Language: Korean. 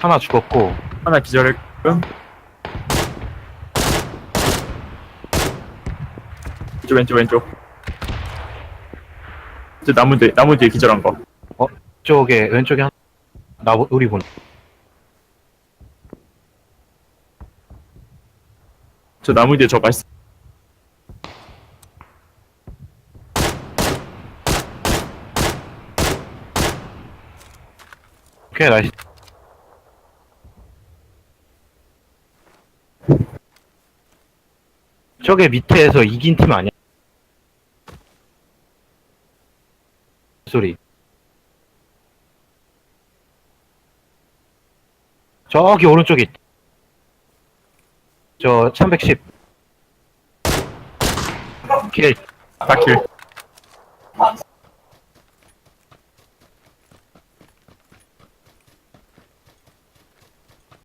하나 죽었고 하나 기절했고요. 왼쪽 왼쪽 왼쪽. 이제 나무 뒤 나무 뒤에 기절한 거. 쪽에 왼쪽에 한, 나 우리 본 저 나무 뒤에 저가 있어. 오케이 나이스 저게 밑에서 이긴 팀 아니야? 소리 저기 오른쪽에 있- 저 310. 길 다킬.